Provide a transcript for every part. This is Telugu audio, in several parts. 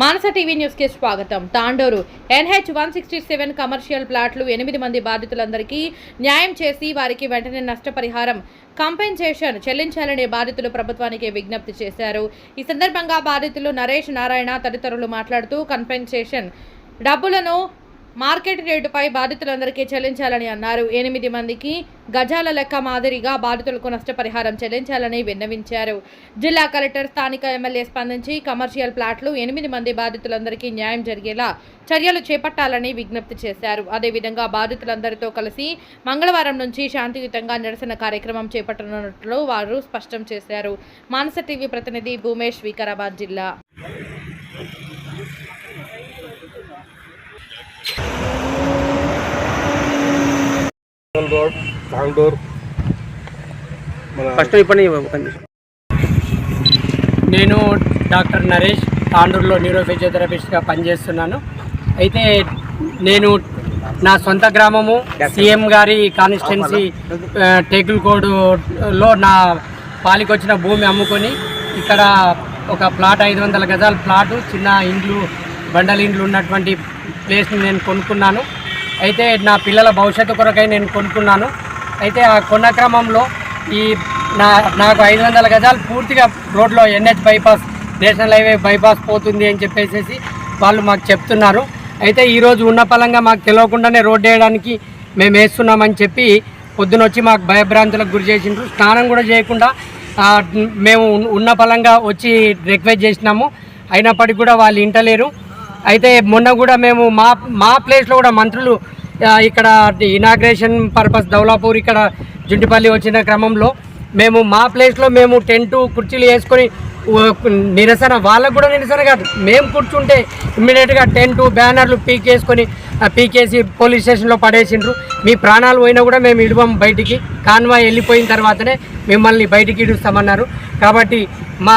మానస టీవీ న్యూస్కి స్వాగతం. Tandur NH one sixty seven commercial ప్లాట్లు ఎనిమిది మంది బాధితులందరికీ న్యాయం చేసి వారికి వెంటనే నష్టపరిహారం కంపెన్సేషన్ చెల్లించాలనే బాధితులు ప్రభుత్వానికి విజ్ఞప్తి చేశారు. ఈ సందర్భంగా బాధితులు నరేష్ నారాయణ తదితరులు మాట్లాడుతూ కంపెన్సేషన్ డబ్బులను మార్కెట్ రేటుపై బాధితులందరికీ చెల్లించాలని అన్నారు. ఎనిమిది మందికి గజాల లెక్క మాదిరిగా బాధితులకు నష్టపరిహారం చెల్లించాలని విన్నవించారు. జిల్లా కలెక్టర్ స్థానిక ఎమ్మెల్యే స్పందించి కమర్షియల్ ప్లాట్లు ఎనిమిది మంది బాధితులందరికీ న్యాయం జరిగేలా చర్యలు చేపట్టాలని విజ్ఞప్తి చేశారు. అదేవిధంగా బాధితులందరితో కలిసి మంగళవారం నుంచి శాంతియుతంగా నిరసన కార్యక్రమం చేపట్టనున్నట్లు వారు స్పష్టం చేశారు. మానస టీవీ ప్రతినిధి భూమేష్ వికారాబాద్ జిల్లా రోడ్ తాండూర్ మన ఫస్ట్ ఇప్పటి నేను డాక్టర్ నరేష్ తాండూరులో న్యూరో ఫిజియోథెరపిస్ట్గా పనిచేస్తున్నాను. అయితే నేను నా సొంత గ్రామము సీఎం గారి కాన్స్టిట్యున్సీ టేకులకోడులో నా పాలికొచ్చిన భూమి అమ్ముకొని ఇక్కడ ఒక ప్లాట్ ఐదు వందల గజాల ప్లాటు చిన్న ఇండ్లు బండల ఇండ్లు ఉన్నటువంటి ప్లేస్ని నేను కొనుక్కున్నాను. అయితే నా పిల్లల భవిష్యత్తు కొరకై నేను కొనుక్కున్నాను. అయితే ఆ కొన్న క్రమంలో ఈ నా నాకు ఐదు వందల గజాలు పూర్తిగా రోడ్లో NH bypass national highway bypass పోతుంది అని చెప్పేసి వాళ్ళు మాకు చెప్తున్నారు. అయితే ఈరోజు ఉన్న పలంగా మాకు తెలియకుండానే రోడ్డు వేయడానికి మేము వేస్తున్నామని చెప్పి పొద్దునొచ్చి మాకు భయభ్రాంతులకు గురి చేసిండ్రు. స్నానం కూడా చేయకుండా మేము ఉన్న- ఉన్న పలంగా వచ్చి రిక్వెస్ట్ చేసినాము. అయినప్పటికీ కూడా వాళ్ళు ఇంటలేరు. అయితే మొన్న కూడా మేము మా మా ప్లేస్లో కూడా మంత్రులు ఇక్కడ ఇనాగ్రేషన్ పర్పస్ దౌలాపూర్ ఇక్కడ జుంటిపల్లి వచ్చిన క్రమంలో మేము మా ప్లేస్లో మేము టెంటు కుర్చీలు వేసుకొని నిరసన వాళ్ళకు కూడా నిరసన కాదు. మేము కూర్చుంటే ఇమ్మీడియట్గా టెంటు బ్యానర్లు పీకేసుకొని పీకేసి పోలీస్ స్టేషన్లో పడేసిండ్రు. మీ ప్రాణాలు పోయినా కూడా మేము ఇడవం బయటికి. కాన్వాయ్ వెళ్ళిపోయిన తర్వాతనే మిమ్మల్ని బయటికి ఇడుస్తామన్నారు. కాబట్టి మా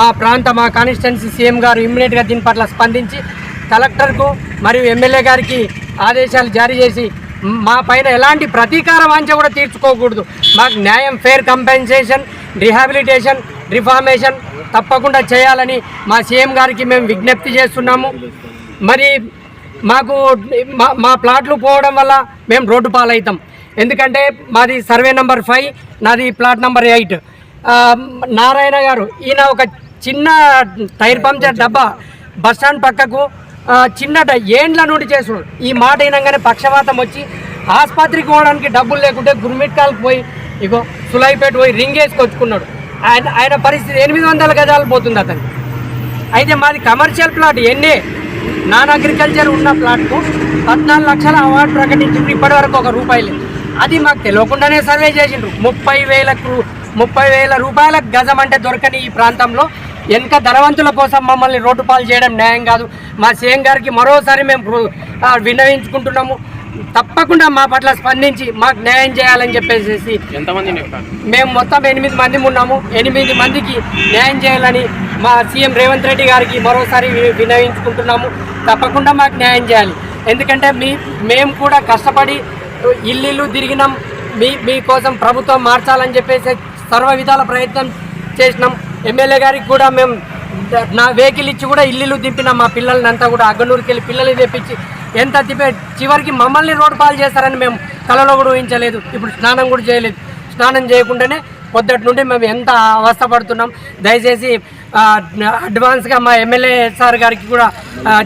మా ప్రాంత మా కాన్స్టిట్యున్సీ సీఎం గారు ఇమ్మీడియట్గా దీని పట్ల స్పందించి కలెక్టర్కు మరియు ఎమ్మెల్యే గారికి ఆదేశాలు జారీ చేసి మా పైన ఎలాంటి ప్రతీకార వాంఛ కూడా తీర్చుకోకూడదు. మాకు న్యాయం ఫేర్ కంపెన్సేషన్ రిహాబిలిటేషన్ రిఫార్మేషన్ తప్పకుండా చేయాలని మా సీఎం గారికి మేము విజ్ఞప్తి చేస్తున్నాము. మరి మాకు మా మా ప్లాట్లు పోవడం వల్ల మేము రోడ్డు పాలవుతాం. ఎందుకంటే మాది సర్వే నెంబర్ ఫైవ్ నాది plot number eight. Narayana garu ఈయన ఒక చిన్న టైర్ పంచర్ డబ్బా బస్ స్టాండ్ పక్కకు చిన్నట ఏండ్ల నుండి చేస్తున్నాడు ఈ మాట అయినాగానే పక్షవాతం వచ్చి ఆసుపత్రికి పోవడానికి డబ్బులు లేకుంటే గుర్మిట్కాల్కి పోయి ఇగో సులైపేట పోయి రింగ్ వేసుకొచ్చుకున్నాడు. ఆయన ఆయన పరిస్థితి ఎనిమిది వందల గజాలు పోతుంది అతను అయితే మాది commercial plot NA non agriculture ఉన్న ప్లాట్కు పద్నాలుగు లక్షల అవార్డు ప్రకటించిండ్రు. ఇప్పటివరకు ఒక రూపాయి లేదు. అది మాకు తెలియకుండానే సర్వే చేసిండ్రు. ముప్పై వేలకు ముప్పై వేల రూపాయలకు గజం అంటే దొరకని ఈ ప్రాంతంలో వెనక ధనవంతుల కోసం మమ్మల్ని రోడ్డు పాలు చేయడం న్యాయం కాదు. మా సీఎం గారికి మరోసారి మేము విన్నవించుకుంటున్నాము. తప్పకుండా మా పట్ల స్పందించి మాకు న్యాయం చేయాలని చెప్పేసి ఎంతమంది మేము మొత్తం ఎనిమిది మంది ఉన్నాము. ఎనిమిది మందికి న్యాయం చేయాలని మా సీఎం రేవంత్ రెడ్డి గారికి మరోసారి వి- విన్నవించుకుంటున్నాము. తప్పకుండా మాకు న్యాయం చేయాలి. ఎందుకంటే మీ మేము కూడా కష్టపడి ఇల్లు తిరిగినాం. మీ మీకోసం ప్రభుత్వం మార్చాలని చెప్పేసి సర్వ విధాల ప్రయత్నం చేసినాం. ఎమ్మెల్యే గారికి కూడా మేము నా వెహికల్ ఇచ్చి కూడా ఇల్లు దింపిన. మా పిల్లల్ని అంతా కూడా అగ్గనూరుకి వెళ్ళి పిల్లల్ని తెప్పించి ఎంత తిప్పే చివరికి మమ్మల్ని రోడ్డు పాలు చేస్తారని మేము కలలో కూడా ఊహించలేదు. ఇప్పుడు స్నానం కూడా చేయలేదు. స్నానం చేయకుండానే పొద్దుటి నుండి మేము ఎంత అవస్థపడుతున్నాం దయచేసి అడ్వాన్స్గా మా ఎమ్మెల్యే సార్ గారికి కూడా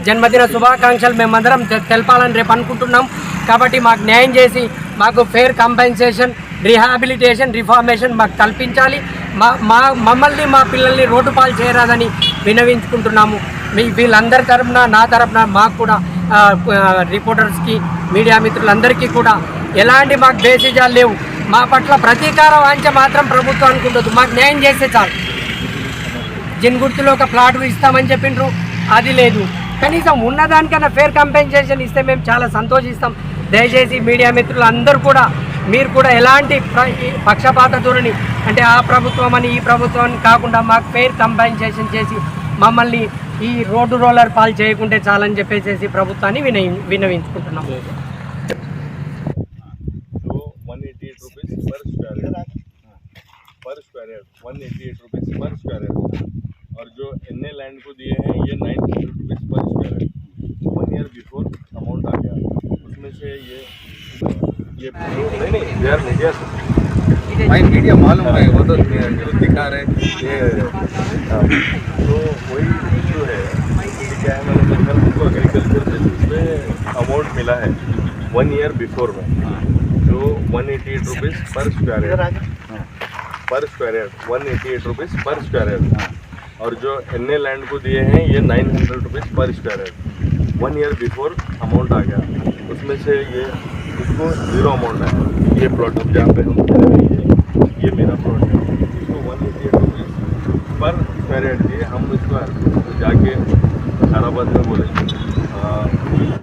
జన్మదిన శుభాకాంక్షలు మేమందరం తెలపాలని రేపు అనుకుంటున్నాం. కాబట్టి మాకు న్యాయం చేసి మాకు ఫేర్ కంపెన్సేషన్ రిహాబిలిటేషన్ రిఫార్మేషన్ మాకు కల్పించాలి. మా మా మమ్మల్ని మా పిల్లల్ని రోడ్డు పాలు చేయరాదని వినవించుకుంటున్నాము. మీ వీళ్ళందరి తరపున నా తరపున మాకు కూడా రిపోర్టర్స్కి మీడియా మిత్రులందరికీ కూడా ఎలాంటి మాకు బేసిజాలు లేవు. మా పట్ల ప్రతీకార వాంఛ మాత్రం ప్రభుత్వానికి ఉండదు మాకు న్యాయం చేస్తే చాలు. జిన్గుర్తులో ఒక ప్లాట్ ఇస్తామని చెప్పిండ్రు. అది లేదు. కనీసం ఉన్నదానికన్నా ఫేర్ కంపెన్సేషన్ ఇస్తే మేము చాలా సంతోషిస్తాం. దయచేసి మీడియా మిత్రులు అందరూ కూడా మీరు కూడా ఎలాంటి ప్ర- ఈ పక్షపాత ధోరణి అంటే ఆ ప్రభుత్వం అని ఈ ప్రభుత్వం అని కాకుండా మాకు ఫేర్ కంపెన్సేషన్ చేసి మమ్మల్ని ఈ రోడ్డు రోలర్ పాలు చేయకుంటే చాలని చెప్పేసి ప్రభుత్వాన్ని వినయి వినవించుకుంటున్నాం So 188 rupees per square yard. Per square yard. 188 rupees per square yard. और जो एन लैंड को दिए हैं ये nine hundred rupees per square है वन ईयर बिफोर अमाउंट आ गया उसमें से ये ये नहीं नहीं आर मीडिया भाई मीडिया मालूम है वो तो जो दिखा रहे ये तो वही इशू है क्या है मैंने देखा उनको एग्रीकल्चर बेसिस पे अमाउंट मिला है वन ईयर बिफोर में। जो one eighty eight rupees per square yard per square yard one eighty eight rupees per square yard और जो एन ए लैंड को दिए हैं ये nine hundred rupees per square yard one year before amount आ गया। उसमें से ये इसको ज़ीरो अमाउंट है। ये प्लॉट अब जहाँ पे हम ये मेरा प्लॉट है। इसको one eighty eight rupees per square yard दिए हम इसको जाके हैदराबाद में बोले।